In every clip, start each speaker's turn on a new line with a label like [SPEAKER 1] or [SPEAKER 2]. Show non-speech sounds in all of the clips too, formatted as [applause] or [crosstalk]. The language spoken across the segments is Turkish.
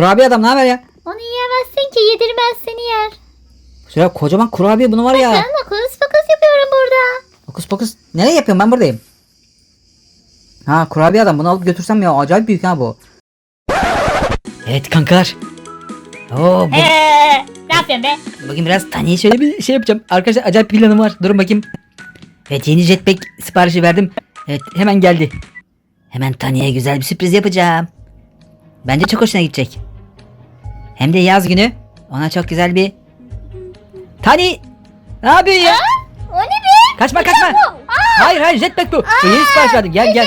[SPEAKER 1] Kurabiye adam ne haber ya?
[SPEAKER 2] Onu yiyemezsin ki yedirmez seni yer.
[SPEAKER 1] Şöyle kocaman kurabiye bunu var ya.
[SPEAKER 2] Ben fokus fokus yapıyorum burada.
[SPEAKER 1] Fokus fokus. Nereye yapıyorum ben buradayım. Ha kurabiye adam bunu alıp götürsem ya acayip büyük ha bu. Evet kankalar. Oo, bu,
[SPEAKER 2] Eee ne yapıyorsun be?
[SPEAKER 1] bugün biraz Tani'ye şöyle bir şey yapacağım. Arkadaşlar acayip bir planım var. Durun bakayım. Evet yeni jetpack siparişi verdim. Evet hemen geldi. Hemen Tani'ye güzel bir sürpriz yapacağım. Bence çok hoşuna gidecek. Hem de yaz günü ona çok güzel bir... Tani! Ne yapıyorsun ya?
[SPEAKER 2] O ne be?
[SPEAKER 1] Kaçma kaçma.
[SPEAKER 2] bu. Aa!
[SPEAKER 1] Hayır hayır jetpack bu. Yeni sipariş verdim. Gel gel.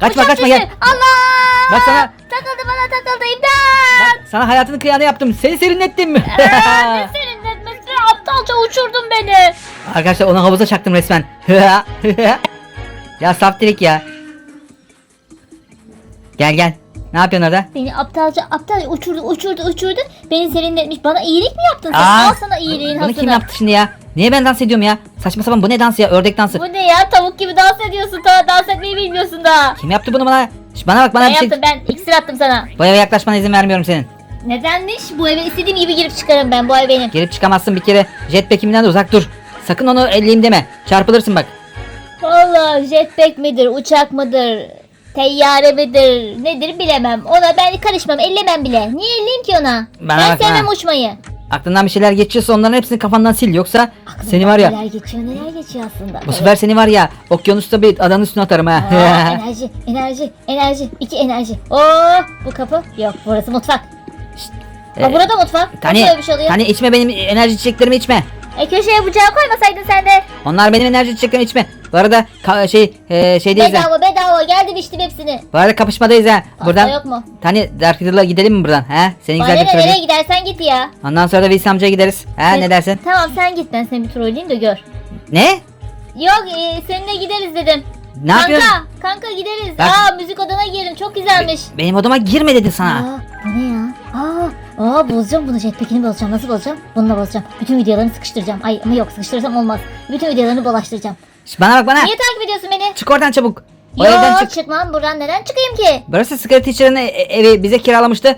[SPEAKER 1] Kaçma,
[SPEAKER 2] Uçak
[SPEAKER 1] kaçma,
[SPEAKER 2] düştü.
[SPEAKER 1] gel.
[SPEAKER 2] Allah.
[SPEAKER 1] Bak sana-
[SPEAKER 2] Takıldı bana takıldı imdat.
[SPEAKER 1] Bak, sana hayatını kıyanı yaptım. Seni serinlettim.
[SPEAKER 2] Aa, [laughs] senin etmesine aptalca uçurdun beni.
[SPEAKER 1] Arkadaşlar onu havuza çaktım resmen. [laughs] ya saf ya. Gel gel. Ne yapıyorsun orada?
[SPEAKER 2] Beni aptalca aptalca uçurdu uçurdu uçurdu. Beni serinletmiş. Bana iyilik mi yaptın sen?
[SPEAKER 1] Aa,
[SPEAKER 2] Al sana iyiliğin
[SPEAKER 1] Bunu kim yaptı şimdi ya? Niye ben dans ediyorum ya? Saçma sapan bu ne dansı ya? Ördek dansı.
[SPEAKER 2] Bu ne ya? Tavuk gibi dans ediyorsun. Ta dans etmeyi bilmiyorsun daha.
[SPEAKER 1] Kim yaptı bunu bana? Şş, bana bak bana
[SPEAKER 2] Ben
[SPEAKER 1] bir şey...
[SPEAKER 2] yaptım ben iksir attım sana.
[SPEAKER 1] Bu eve yaklaşmana izin vermiyorum senin.
[SPEAKER 2] Nedenmiş? Bu eve istediğim gibi girip çıkarım ben. Bu ev benim.
[SPEAKER 1] Gelip çıkamazsın bir kere. Jetpack'imden de uzak dur. Sakın onu elleyeyim deme. Çarpılırsın bak.
[SPEAKER 2] Valla jetpack midir, uçak mıdır, teyyare midir, nedir bilemem. Ona ben karışmam, ellemem bile. Niye elleyeyim ki ona?
[SPEAKER 1] Bana
[SPEAKER 2] ben
[SPEAKER 1] bak,
[SPEAKER 2] sevmem
[SPEAKER 1] ha.
[SPEAKER 2] uçmayı.
[SPEAKER 1] Aklından bir şeyler geçiyorsa onların hepsini kafandan sil. Yoksa
[SPEAKER 2] Aklımdan
[SPEAKER 1] seni var ya...
[SPEAKER 2] Neler geçiyor, neler geçiyor aslında.
[SPEAKER 1] Bu sefer seni var ya okyanusta bir adanın üstüne atarım ha.
[SPEAKER 2] Aa, [laughs] enerji, enerji, enerji, iki enerji. Oo, bu kapı yok, burası mutfak.
[SPEAKER 1] Ee,
[SPEAKER 2] Ha, burada mutfak.
[SPEAKER 1] Tani,
[SPEAKER 2] Nasıl bir şey oluyor?
[SPEAKER 1] İçme benim enerji içeceklerimi içme.
[SPEAKER 2] E köşeye bucağı koymasaydın sen de.
[SPEAKER 1] Onlar benim enerji içeceklerimi içme. Bu arada ka- şey e, şeydeyiz ha.
[SPEAKER 2] Bedava bedava geldim içtim hepsini.
[SPEAKER 1] Bu arada kapışmadayız ha.
[SPEAKER 2] Hasta
[SPEAKER 1] Buradan
[SPEAKER 2] yok mu?
[SPEAKER 1] Tani Dark Riddle'a gidelim mi buradan? He? Seni
[SPEAKER 2] Bana
[SPEAKER 1] güzel
[SPEAKER 2] ne
[SPEAKER 1] bir
[SPEAKER 2] nereye
[SPEAKER 1] trolleyim.
[SPEAKER 2] gidersen git ya.
[SPEAKER 1] Ondan sonra da Wilson amcaya gideriz. He ne dersin?
[SPEAKER 2] Tamam sen git ben seni bir trolleyeyim de gör.
[SPEAKER 1] Ne?
[SPEAKER 2] Yok e, seninle gideriz dedim.
[SPEAKER 1] Ne
[SPEAKER 2] kanka,
[SPEAKER 1] yapıyorsun?
[SPEAKER 2] Kanka gideriz.
[SPEAKER 1] Bak-
[SPEAKER 2] Aa müzik odana girelim çok güzelmiş.
[SPEAKER 1] Benim odama girme dedi sana.
[SPEAKER 2] Aa bu ne ya? Aa, aa bozacağım bunu jetpack'ini bozacağım. Nasıl bozacağım? Bununla bozacağım. Bütün videolarını sıkıştıracağım. Ay ama yok sıkıştırırsam olmaz. Bütün videolarını dolaştıracağım.
[SPEAKER 1] Şş, bana bak bana.
[SPEAKER 2] Niye takip ediyorsun beni?
[SPEAKER 1] Çık oradan çabuk. O evden
[SPEAKER 2] Yok
[SPEAKER 1] çık.
[SPEAKER 2] çıkmam buradan neden çıkayım ki?
[SPEAKER 1] Burası Secret Teacher'ın e- evi bize kiralamıştı.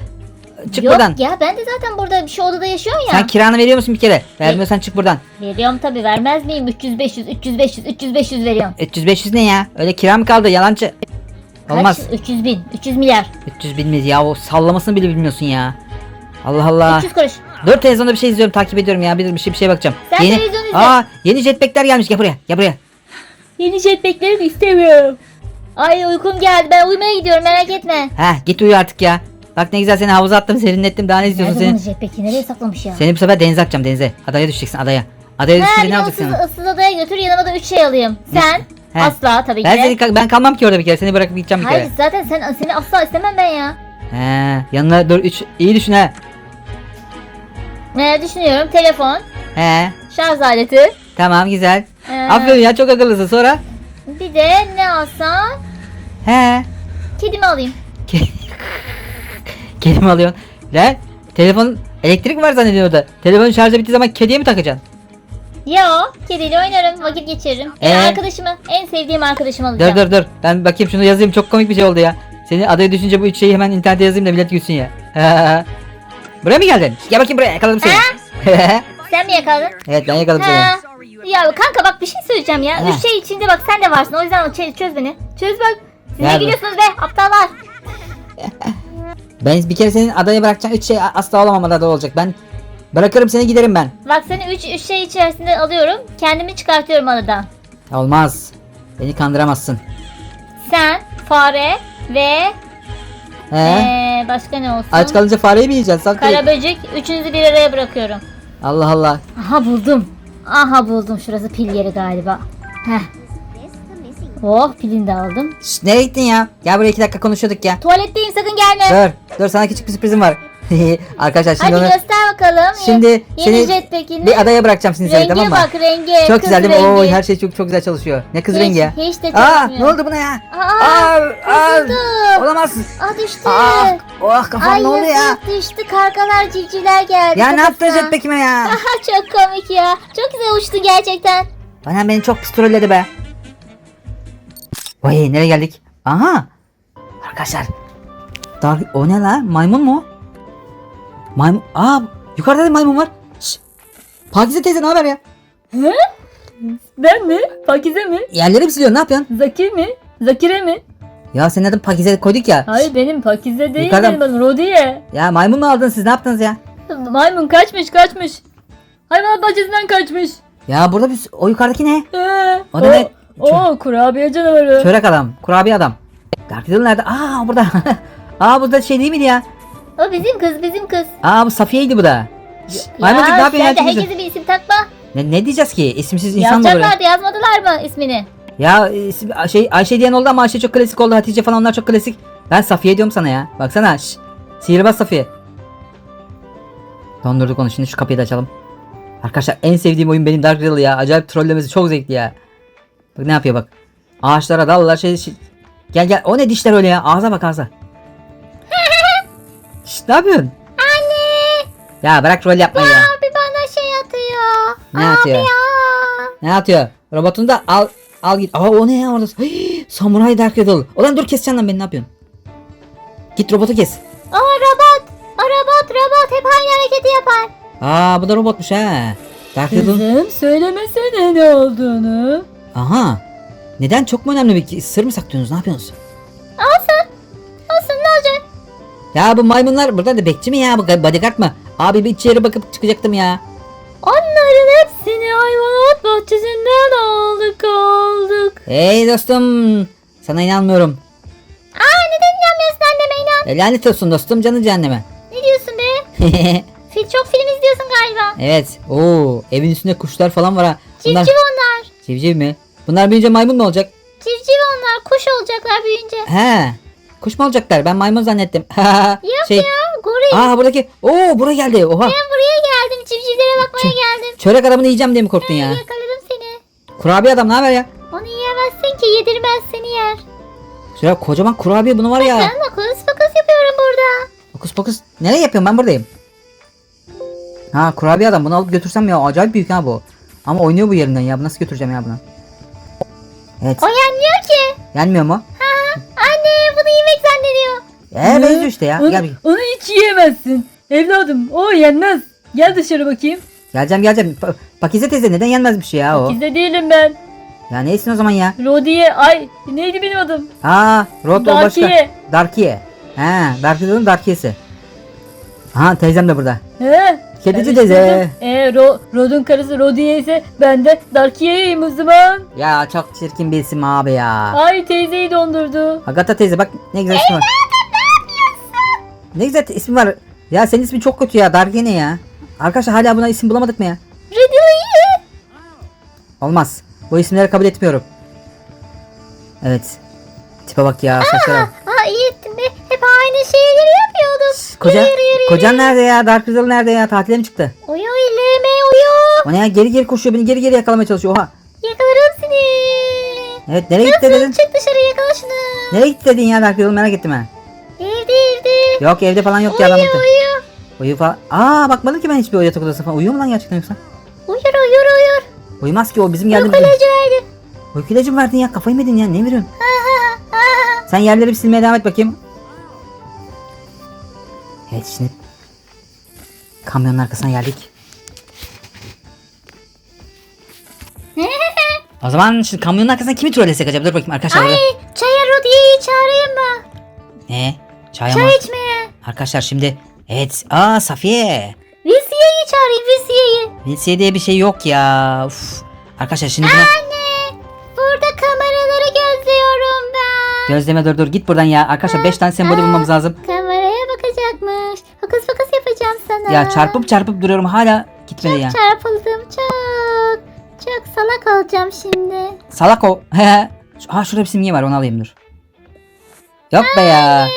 [SPEAKER 1] Çık
[SPEAKER 2] Yok
[SPEAKER 1] buradan.
[SPEAKER 2] ya ben de zaten burada bir şey odada yaşıyorum ya.
[SPEAKER 1] Sen kiranı veriyor musun bir kere? Vermiyorsan çık buradan.
[SPEAKER 2] Veriyorum tabi vermez miyim? 300 500 300 500 300 500 veriyorum.
[SPEAKER 1] 300 500 ne ya? Öyle kira mı kaldı yalancı? Olmaz.
[SPEAKER 2] Kaç? 300 bin 300 milyar
[SPEAKER 1] 300 bilmez ya o sallamasını bile bilmiyorsun ya. Allah Allah.
[SPEAKER 2] 300 kuruş.
[SPEAKER 1] Dur televizyonda bir şey izliyorum takip ediyorum ya bir, bir şey bir şey bakacağım.
[SPEAKER 2] Sen
[SPEAKER 1] yeni,
[SPEAKER 2] televizyon izle.
[SPEAKER 1] Aa yeni jetpackler gelmiş gel buraya gel buraya.
[SPEAKER 2] Yeni jetpacklerimi istemiyorum. Ay uykum geldi ben uyumaya gidiyorum merak etme.
[SPEAKER 1] Heh git uyu artık ya. Bak ne güzel seni havuza attım serinlettim daha ne istiyorsun
[SPEAKER 2] Nerede bunun
[SPEAKER 1] seni?
[SPEAKER 2] jetpack'i nereye saklamış ya?
[SPEAKER 1] Seni bu sefer denize atacağım denize. Adaya düşeceksin adaya. Adaya
[SPEAKER 2] bir
[SPEAKER 1] ne yapacaksın?
[SPEAKER 2] ıssız, ıssız odaya götür yanıma da 3 şey alayım. Sen
[SPEAKER 1] He.
[SPEAKER 2] asla tabii ki
[SPEAKER 1] Ben,
[SPEAKER 2] de.
[SPEAKER 1] seni, ben kalmam ki orada bir kere seni bırakıp gideceğim bir
[SPEAKER 2] Hayır
[SPEAKER 1] kere.
[SPEAKER 2] zaten sen seni asla istemem ben ya.
[SPEAKER 1] He yanına dur üç iyi düşün ha.
[SPEAKER 2] Ne düşünüyorum? Telefon,
[SPEAKER 1] He
[SPEAKER 2] şarj aleti.
[SPEAKER 1] tamam güzel.
[SPEAKER 2] ee,
[SPEAKER 1] Aferin ya çok akıllısın sonra.
[SPEAKER 2] Bir de ne alsam?
[SPEAKER 1] He.
[SPEAKER 2] Kedimi alayım.
[SPEAKER 1] Kedi mi alıyorsun? Lan telefon elektrik var zannediyor orada. Telefonun şarjı bittiği zaman kediye mi takacaksın?
[SPEAKER 2] Yo, kediyle oynarım, vakit geçiririm.
[SPEAKER 1] Ee?
[SPEAKER 2] En arkadaşımı, en sevdiğim arkadaşımı alacağım.
[SPEAKER 1] Dur dur dur. Ben bakayım şunu yazayım çok komik bir şey oldu ya. Seni adaya düşünce bu üç şeyi hemen internete yazayım da millet gülsün ya. [laughs] buraya mı geldin? Gel bakayım buraya yakaladım seni. [laughs]
[SPEAKER 2] Sen mi yakaladın?
[SPEAKER 1] evet ben yakaladım seni.
[SPEAKER 2] Ha. Ya kanka bak bir şey söyleyeceğim ya.
[SPEAKER 1] Ha.
[SPEAKER 2] Üç şey içinde bak sen de varsın. O yüzden çöz, çöz beni. Çöz bak. Siz ne
[SPEAKER 1] Nerede?
[SPEAKER 2] gülüyorsunuz be aptallar. [laughs]
[SPEAKER 1] Ben bir kere senin adaya bırakacağım üç şey asla olamam adada olacak. Ben bırakırım seni giderim ben.
[SPEAKER 2] Bak seni üç, üç şey içerisinde alıyorum. Kendimi çıkartıyorum adadan.
[SPEAKER 1] Olmaz. Beni kandıramazsın.
[SPEAKER 2] Sen, fare ve
[SPEAKER 1] He?
[SPEAKER 2] ee, başka ne olsun?
[SPEAKER 1] Aç kalınca fareyi mi yiyeceksin? Saklı.
[SPEAKER 2] Karaböcek. Üçünüzü bir araya bırakıyorum.
[SPEAKER 1] Allah Allah.
[SPEAKER 2] Aha buldum. Aha buldum. Şurası pil yeri galiba. Heh. Oh pilini de aldım.
[SPEAKER 1] Şşt, nereye gittin ya? Gel buraya iki dakika konuşuyorduk ya.
[SPEAKER 2] Tuvaletteyim sakın gelme.
[SPEAKER 1] Dur. Dur sana küçük bir sürprizim var. [laughs] Arkadaşlar şimdi
[SPEAKER 2] Hadi
[SPEAKER 1] onu
[SPEAKER 2] göster bakalım.
[SPEAKER 1] Şimdi
[SPEAKER 2] Yeni
[SPEAKER 1] seni
[SPEAKER 2] jetpack'ini.
[SPEAKER 1] bir adaya bırakacağım seni
[SPEAKER 2] Renge
[SPEAKER 1] tamam mı?
[SPEAKER 2] bak renge.
[SPEAKER 1] Çok
[SPEAKER 2] kız
[SPEAKER 1] güzel değil mi?
[SPEAKER 2] rengi.
[SPEAKER 1] Oo, her şey çok çok güzel çalışıyor. Ne kız
[SPEAKER 2] Hiç-
[SPEAKER 1] rengi ya?
[SPEAKER 2] Hiç de
[SPEAKER 1] Aa
[SPEAKER 2] çalışmıyor.
[SPEAKER 1] ne oldu buna ya?
[SPEAKER 2] Aa,
[SPEAKER 1] Aa, aa,
[SPEAKER 2] kızıldı.
[SPEAKER 1] olamaz.
[SPEAKER 2] Aa düştü.
[SPEAKER 1] Ah, oh kafam
[SPEAKER 2] Ay
[SPEAKER 1] ne oldu ya?
[SPEAKER 2] yazık düştü. Kargalar civcivler geldi.
[SPEAKER 1] Ya ne yaptın
[SPEAKER 2] kafasına.
[SPEAKER 1] jetpack'ime ya? [laughs]
[SPEAKER 2] Aha çok komik ya. Çok güzel uçtu gerçekten.
[SPEAKER 1] Bana beni çok pis trolledi be. Vay nereye geldik? Aha. Arkadaşlar. Dark, o ne la? Maymun mu? Maymun. Aa yukarıda da maymun var. Şşş. Pakize teyze ne haber ya?
[SPEAKER 3] He? Ben mi? Pakize mi?
[SPEAKER 1] Yerleri mi siliyorsun ne yapıyorsun?
[SPEAKER 3] Zakir mi? Zakire mi?
[SPEAKER 1] Ya senin adın Pakize koyduk ya.
[SPEAKER 3] Hayır benim Pakize değil
[SPEAKER 1] Yukarıdan-
[SPEAKER 3] benim adım Rodiye.
[SPEAKER 1] Ya maymun mu aldınız siz ne yaptınız ya?
[SPEAKER 3] Maymun kaçmış kaçmış. Hayvanat bahçesinden kaçmış.
[SPEAKER 1] Ya burada bir o yukarıdaki ne?
[SPEAKER 3] Ee,
[SPEAKER 1] O ne?
[SPEAKER 3] O kurabiye canavarı.
[SPEAKER 1] Çörek adam, kurabiye adam. Riddle nerede? Aa burada. [laughs] Aa burada şey değil miydi ya?
[SPEAKER 2] O bizim kız bizim kız.
[SPEAKER 1] Aa bu Safiye'ydi bu da. Maymuncuk ne
[SPEAKER 2] ya
[SPEAKER 1] yapıyorsun
[SPEAKER 2] sen de herkese bir isim takma.
[SPEAKER 1] Ne, ne diyeceğiz ki? İsimsiz insan mı ya?
[SPEAKER 2] Yazacaklardı yazmadılar mı ismini?
[SPEAKER 1] Ya isim, şey Ayşe diyen oldu ama Ayşe çok klasik oldu. Hatice falan onlar çok klasik. Ben Safiye diyorum sana ya. Baksana. Şş. Sihirbaz Safiye. Dondurduk onu. Şimdi şu kapıyı da açalım. Arkadaşlar en sevdiğim oyun benim Dark Riddle ya. Acayip trollemesi çok zevkli ya. Bak ne yapıyor bak. Ağaçlara dallar şey, şey. Gel gel. O ne dişler öyle ya? Ağza bak ağza. Şşt ne yapıyorsun?
[SPEAKER 2] Anne.
[SPEAKER 1] Ya bırak rol yapmayı ya.
[SPEAKER 2] Abi bana şey atıyor.
[SPEAKER 1] Ne atıyor?
[SPEAKER 2] Aa.
[SPEAKER 1] Ne atıyor? Robotunu da al al git. Aa o ne ya orada? Hii, Samuray Dark Riddle. Ulan dur keseceksin lan beni ne yapıyorsun? Git robotu kes.
[SPEAKER 2] Aa robot. O robot robot hep aynı hareketi yapar.
[SPEAKER 1] Aa bu da robotmuş ha. Dark Riddle.
[SPEAKER 3] Kızım söylemesene ne olduğunu.
[SPEAKER 1] Aha. Neden çok mu önemli bir sır mı saklıyorsunuz? Ne yapıyorsunuz?
[SPEAKER 2] Olsun. Olsun ne olacak?
[SPEAKER 1] Ya bu maymunlar burada da bekçi mi ya? Bu bodyguard mı? Abi bir içeri bakıp çıkacaktım ya.
[SPEAKER 3] Onların hepsini hayvanat bahçesinden aldık aldık.
[SPEAKER 1] Hey dostum. Sana inanmıyorum.
[SPEAKER 2] Aa neden inanmıyorsun anneme inan?
[SPEAKER 1] E, lanet olsun dostum canı cehenneme.
[SPEAKER 2] Ne diyorsun be? [laughs] Fil çok film izliyorsun galiba.
[SPEAKER 1] evet. Oo, evin üstünde kuşlar falan var ha. Bunlar
[SPEAKER 2] Civciv onlar.
[SPEAKER 1] civciv mi? Bunlar büyüyünce maymun mu olacak?
[SPEAKER 2] Civciv onlar. Kuş olacaklar büyüyünce.
[SPEAKER 1] He. Kuş mu olacaklar? Ben maymun zannettim. [laughs]
[SPEAKER 2] Yok
[SPEAKER 1] şey.
[SPEAKER 2] ya goril.
[SPEAKER 1] Aa buradaki. Oo buraya geldi. Oha.
[SPEAKER 2] Ben buraya geldim. Civcivlere bakmaya
[SPEAKER 1] Çö-
[SPEAKER 2] geldim.
[SPEAKER 1] Çörek adamını yiyeceğim diye mi korktun ya?
[SPEAKER 2] Yakaladım seni.
[SPEAKER 1] Kurabiye adam ne haber ya?
[SPEAKER 2] Onu yiyemezsin ki yedirmez seni yer.
[SPEAKER 1] Şöyle kocaman kurabiye bunu var ya.
[SPEAKER 2] Ben makus fokus yapıyorum burada.
[SPEAKER 1] Fokus fokus. Nereye yapıyorum ben buradayım. Ha kurabiye adam bunu alıp götürsem ya acayip büyük ha bu. Ama oynuyor bu yerinden ya. Nasıl götüreceğim ya bunu? Evet.
[SPEAKER 2] O yenmiyor ki.
[SPEAKER 1] Gelmiyor mu?
[SPEAKER 2] Anne bunu yemek zannediyor.
[SPEAKER 1] Ee benziyor işte ya.
[SPEAKER 3] Onu,
[SPEAKER 1] Gel bir.
[SPEAKER 3] onu hiç yiyemezsin. Evladım o yenmez. Gel dışarı bakayım.
[SPEAKER 1] Geleceğim geleceğim. Pa- Pakize teyze neden yenmezmiş ya o?
[SPEAKER 3] Gizli değilim ben.
[SPEAKER 1] Ya neysin o zaman ya?
[SPEAKER 3] Rodiye ay neydi benim adım?
[SPEAKER 1] Aa Rod o başka.
[SPEAKER 3] Darkiye.
[SPEAKER 1] Darkiye. He Darkiye'nin Darkiye'si. Ha teyzem de burada.
[SPEAKER 3] He?
[SPEAKER 1] Kedici
[SPEAKER 3] Karıştırdım.
[SPEAKER 1] teyze.
[SPEAKER 3] Ee, Ro, Rod'un karısı Rodiye ise ben de Darkiye'yim o zaman.
[SPEAKER 1] Ya çok çirkin bir isim abi ya.
[SPEAKER 3] Ay teyzeyi dondurdu.
[SPEAKER 1] Agata teyze bak ne güzel ismi var. Ne güzel ismi var. Ya senin ismin çok kötü ya. Darkiye ne ya? Arkadaşlar hala buna isim bulamadık mı ya?
[SPEAKER 2] Riddle'ı
[SPEAKER 1] Olmaz. Bu isimleri kabul etmiyorum. Evet. Tipe bak ya saçlara.
[SPEAKER 2] Aa iyi ettin be. Hep aynı şeyleri yapıyorduk.
[SPEAKER 1] Koca,
[SPEAKER 2] Yürü, yürü, yürü,
[SPEAKER 1] kocan nerede ya? Dark Riddle nerede ya? Tatile mi çıktı?
[SPEAKER 2] Uyu ilerleme uyu.
[SPEAKER 1] O ne ya? Geri geri koşuyor beni geri geri yakalamaya çalışıyor. Oha.
[SPEAKER 2] Yakalarım seni.
[SPEAKER 1] Evet nereye gitti dedin?
[SPEAKER 2] Çık dışarı yakala şunu.
[SPEAKER 1] Nereye gitti dedin ya Dark Riddle merak ettim ha.
[SPEAKER 2] Evde evde.
[SPEAKER 1] Yok evde falan yok ya ben
[SPEAKER 2] Uyu
[SPEAKER 1] baktım.
[SPEAKER 2] uyu.
[SPEAKER 1] Uyu falan. Aa bakmadım ki ben hiçbir o yatak odası falan. Uyuyor mu lan gerçekten yoksa?
[SPEAKER 2] Uyur uyur uyur.
[SPEAKER 1] Uyumaz ki o bizim
[SPEAKER 2] Uyku
[SPEAKER 1] geldiğimiz.
[SPEAKER 2] ilacı verdim.
[SPEAKER 1] Uyku ilacı mı verdin ya? Kafayı mı yedin ya? Ne veriyorsun? Sen yerleri bir silmeye devam et bakayım. Evet şimdi kamyonun arkasına geldik. [laughs] O zaman şu kamyonun arkasına kimi trollesek acaba? Dur bakayım arkadaşlar.
[SPEAKER 2] Ay çaya Rudiye'yi çağırayım mı?
[SPEAKER 1] Ne? Çay mı?
[SPEAKER 2] Çay içmeye.
[SPEAKER 1] Arkadaşlar şimdi evet. Aa Safiye.
[SPEAKER 2] Visiye'yi çağırayım Visiye'yi.
[SPEAKER 1] Vilsiye diye bir şey yok ya. Uf. Arkadaşlar şimdi buna
[SPEAKER 2] Anne burada kameraları gözlüyorum ben.
[SPEAKER 1] gözleme dur dur git buradan ya. Arkadaşlar 5 tane sembolü bulmamız lazım. Ya çarpıp çarpıp duruyorum hala gitmedi ya.
[SPEAKER 2] Çarpıldım çok. Çok salak olacağım şimdi.
[SPEAKER 1] Salak o. Ha şurada bir simge var onu alayım dur. Yok be ya.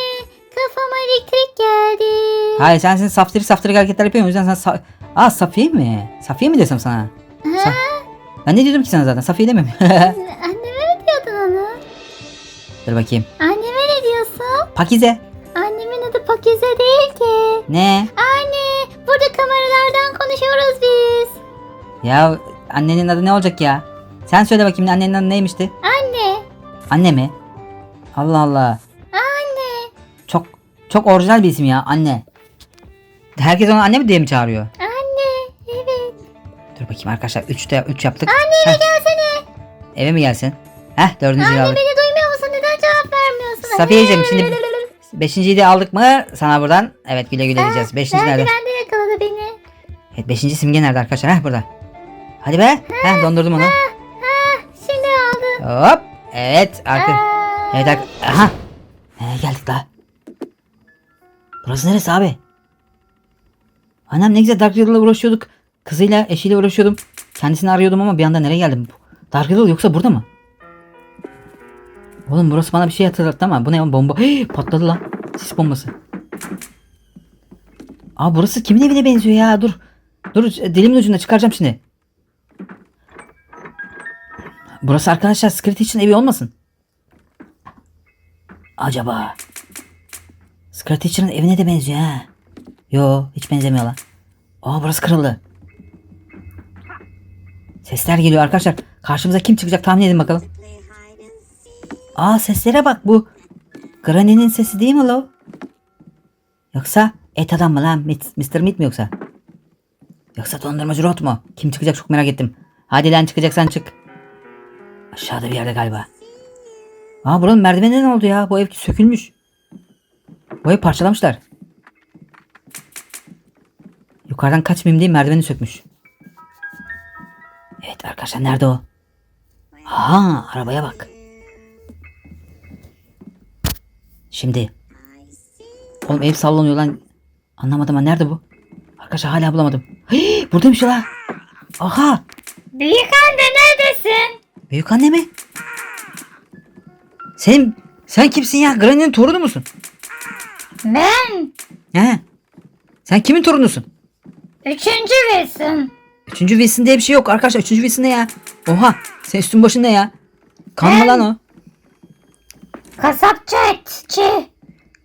[SPEAKER 2] Kafama elektrik geldi.
[SPEAKER 1] Hayır sen sen saftiri saftiri hareketler yapıyorsun o yüzden sen sa Aa Safiye mi? Safiye mi desem sana?
[SPEAKER 2] Ha?
[SPEAKER 1] Ben ne diyordum ki sana zaten Safiye demem. [laughs]
[SPEAKER 2] Anneme ne diyordun onu?
[SPEAKER 1] dur bakayım.
[SPEAKER 2] Anneme ne diyorsun?
[SPEAKER 1] Pakize.
[SPEAKER 2] Pakize değil ki.
[SPEAKER 1] Ne?
[SPEAKER 2] Anne burada kameralardan konuşuyoruz biz.
[SPEAKER 1] Ya annenin adı ne olacak ya? Sen söyle bakayım annenin adı neymişti?
[SPEAKER 2] Anne.
[SPEAKER 1] Anne mi? Allah Allah.
[SPEAKER 2] Anne.
[SPEAKER 1] Çok çok orijinal bir isim ya anne. Herkes onu anne mi diye mi çağırıyor?
[SPEAKER 4] Anne. Evet.
[SPEAKER 1] Dur bakayım arkadaşlar 3'te 3 yaptık. Anne eve
[SPEAKER 4] Gelsene.
[SPEAKER 1] Eve mi gelsin? Heh dördüncüyü aldık.
[SPEAKER 4] Beni duymuyor musun? Neden cevap vermiyorsun?
[SPEAKER 1] Safiyeciğim şimdi beşinciyi de aldık mı sana buradan evet güle güle diyeceğiz. Beşinci nerede?
[SPEAKER 4] Merdivende yakaladı beni.
[SPEAKER 1] Evet beşinci simge nerede arkadaşlar? Heh burada. Hadi be. Heh dondurdum onu.
[SPEAKER 4] Ah, şimdi aldı.
[SPEAKER 1] Hop. Evet arka.
[SPEAKER 4] Aa,
[SPEAKER 1] Evet arka. Aha. Nereye geldik la? Burası neresi abi? Anam ne güzel Dark Riddle'la uğraşıyorduk. Kızıyla eşiyle uğraşıyordum. Kendisini arıyordum ama bir anda nereye geldim? Dark Riddle yoksa burada mı? Oğlum burası bana bir şey hatırlattı ama bu ne bomba? Hey, patladı lan. Sis bombası. Aa burası kimin evine benziyor ya? Dur. Dur dilimin ucunda çıkaracağım şimdi. Burası arkadaşlar Secret için evi olmasın? Acaba? Secret Teacher'ın evine de benziyor ha. Yo hiç benzemiyor lan. Aa burası kırıldı. Sesler geliyor arkadaşlar. Karşımıza kim çıkacak tahmin edin bakalım. Aa seslere bak bu. Granny'nin sesi değil mi lo? Yoksa et adam mı lan? Mr. Meat mi yoksa? Yoksa dondurmacı Rot mu? Kim çıkacak çok merak ettim. Hadi lan çıkacaksan çık. Aşağıda bir yerde galiba. Aa buranın merdiveni ne oldu ya? Bu ev sökülmüş. Bu ev parçalamışlar. Yukarıdan kaçmayayım diye merdiveni sökmüş. Evet arkadaşlar nerede o? Aha arabaya bak. Şimdi. Oğlum ev sallanıyor lan. Anlamadım ha nerede bu? Arkadaşlar hala bulamadım. Hii, buradaymış la. Aha.
[SPEAKER 4] Büyük anne neredesin?
[SPEAKER 1] Büyük anne mi? Sen sen kimsin ya? Granny'nin torunu musun?
[SPEAKER 4] Ben.
[SPEAKER 1] He. Sen kimin torunusun?
[SPEAKER 4] Üçüncü Wilson.
[SPEAKER 1] Üçüncü Wilson diye bir şey yok arkadaşlar. Üçüncü Wilson ne ya? Oha. Sen üstün başın ne ya? Kan mı
[SPEAKER 4] Ben-
[SPEAKER 1] lan o?
[SPEAKER 4] Kasapçı etçi.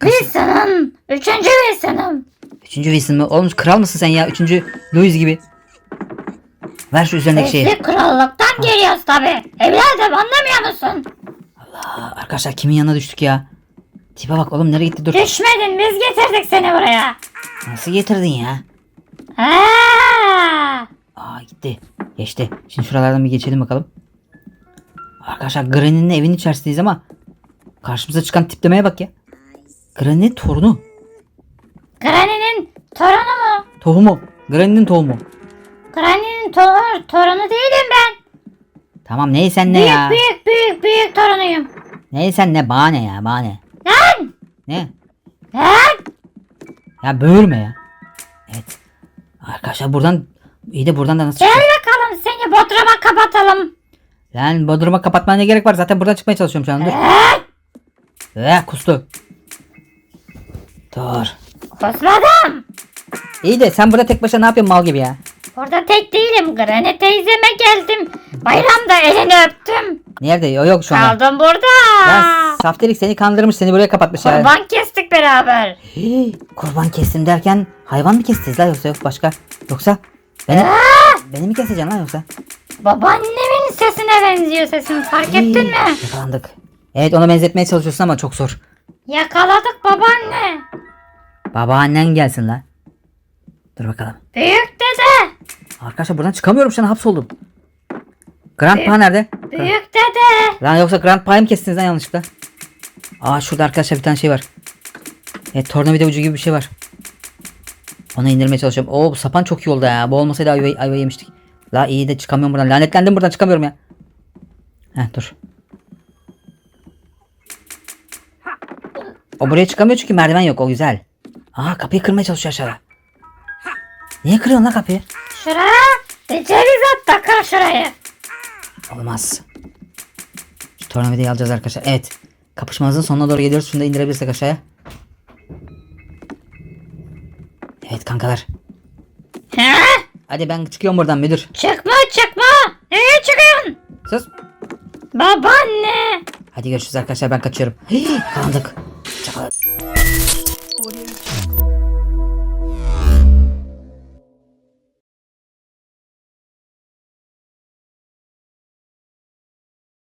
[SPEAKER 4] Wilson'ım. Üçüncü Wilson'ım.
[SPEAKER 1] Üçüncü Wilson mı? Oğlum kral mısın sen ya? Üçüncü Louis gibi. Ver şu üzerindeki şeyi.
[SPEAKER 4] Sesli krallıktan geliyoruz tabi. Evladım anlamıyor musun?
[SPEAKER 1] Aa, arkadaşlar kimin yanına düştük ya? Tipe bak oğlum nereye gitti dur.
[SPEAKER 4] Düşmedin biz getirdik seni buraya.
[SPEAKER 1] Nasıl getirdin ya?
[SPEAKER 4] Aa,
[SPEAKER 1] Aa gitti. Geçti. Şimdi şuralardan bir geçelim bakalım. Arkadaşlar Granny'nin evinin içerisindeyiz ama karşımıza çıkan tiplemeye bak ya. Granny'nin torunu.
[SPEAKER 4] Granny'nin torunu mu?
[SPEAKER 1] Tohumu. Granny'nin tohumu.
[SPEAKER 4] Granny'nin tor torunu değilim ben.
[SPEAKER 1] Tamam neysen ne
[SPEAKER 4] Büyük
[SPEAKER 1] ya.
[SPEAKER 4] büyük büyük büyük torunuyum.
[SPEAKER 1] Neysen ne bahane ya bahane.
[SPEAKER 4] Lan!
[SPEAKER 1] Ne?
[SPEAKER 4] Lan!
[SPEAKER 1] Ya böğürme ya. Evet. Arkadaşlar buradan iyi de buradan da nasıl
[SPEAKER 4] Gel
[SPEAKER 1] çıkacağız?
[SPEAKER 4] bakalım seni bodruma kapatalım.
[SPEAKER 1] Lan bodruma kapatmana ne gerek var? Zaten buradan çıkmaya çalışıyorum şu an. Dur. Eh, kustu. Dur.
[SPEAKER 4] Kusmadım.
[SPEAKER 1] İyi de sen burada tek başına ne yapıyorsun mal gibi ya?
[SPEAKER 4] Burada tek değilim. Granny teyzeme geldim. Bayramda elini öptüm.
[SPEAKER 1] Nerede? O yok şu an.
[SPEAKER 4] Kaldım burada.
[SPEAKER 1] Ya Saftirik seni kandırmış seni buraya kapatmış ya.
[SPEAKER 4] Kurban kestik beraber.
[SPEAKER 1] Hii, kurban kestim derken hayvan mı kestiniz lan yoksa yok başka? Yoksa beni, beni mi keseceksin lan yoksa?
[SPEAKER 4] Babaannemin sesine benziyor sesin fark ettin
[SPEAKER 1] Hii,
[SPEAKER 4] mi?
[SPEAKER 1] Yakalandık. Evet ona benzetmeye çalışıyorsun ama çok zor.
[SPEAKER 4] Yakaladık babaanne.
[SPEAKER 1] Babaannen gelsin lan. Dur bakalım.
[SPEAKER 4] Büyük dede.
[SPEAKER 1] Arkadaşlar buradan çıkamıyorum şu an hapsoldum. Grandpa nerede?
[SPEAKER 4] Büyük dede.
[SPEAKER 1] Lan yoksa Grandpa'yı mı kestiniz lan yanlışlıkla? Aa şurada arkadaşlar bir tane şey var. Evet tornavida ucu gibi bir şey var. Onu indirmeye çalışıyorum. Oo bu sapan çok iyi oldu ya. Bu olmasaydı ayva, ayva yemiştik. La iyi de çıkamıyorum buradan. Lanetlendim buradan çıkamıyorum ya. Heh dur. O buraya çıkamıyor çünkü merdiven yok o güzel. Aa kapıyı kırmaya çalışıyor aşağıda. Niye kırıyorsun lan kapıyı?
[SPEAKER 4] Şuraya bir ceviz at da kır şurayı.
[SPEAKER 1] Olmaz. Şu tornavidayı alacağız arkadaşlar. Evet. Kapışmamızın sonuna doğru geliyoruz. Şunu da indirebilirsek aşağıya. Evet kankalar.
[SPEAKER 4] He?
[SPEAKER 1] Hadi ben çıkıyorum buradan müdür.
[SPEAKER 4] Çıkma çıkma. Nereye çıkıyorsun?
[SPEAKER 1] Sus.
[SPEAKER 4] Babaanne.
[SPEAKER 1] Hadi görüşürüz arkadaşlar ben kaçıyorum. Hii, Karanlık. cakep.